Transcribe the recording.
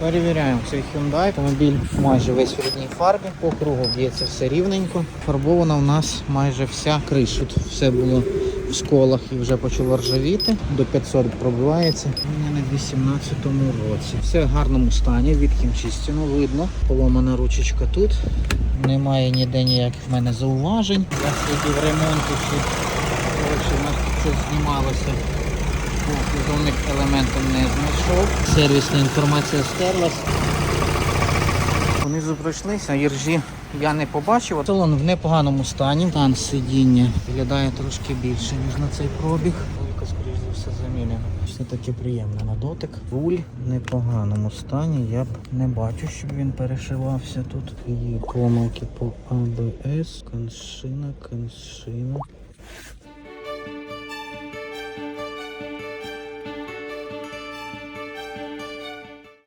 Перевіряємо цей Hyundai. Автомобіль майже весь в рідній фарбі. По кругу б'ється все рівненько. Фарбована у нас майже вся криша. Тут все було в сколах і вже почало ржавіти. До 500 пробивається. Мені на 18-му році. Все в гарному стані, від хімчистено видно. Поломана ручечка тут. Немає ніде ніяких в мене зауважень. Я слідів ремонту чи у нас тут щось знімалося. По Зовних елементом не знайшов. Сервісна інформація стерлась. Понизу пройшлися, іржі я не побачив. Салон в непоганому стані. Стан сидіння виглядає трошки більше, ніж на цей пробіг. Тільки, скоріш за все, замінено. Все таки приємно на дотик. Руль в непоганому стані. Я б не бачу, щоб він перешивався тут. Є помилки по АБС, коншина, коншина.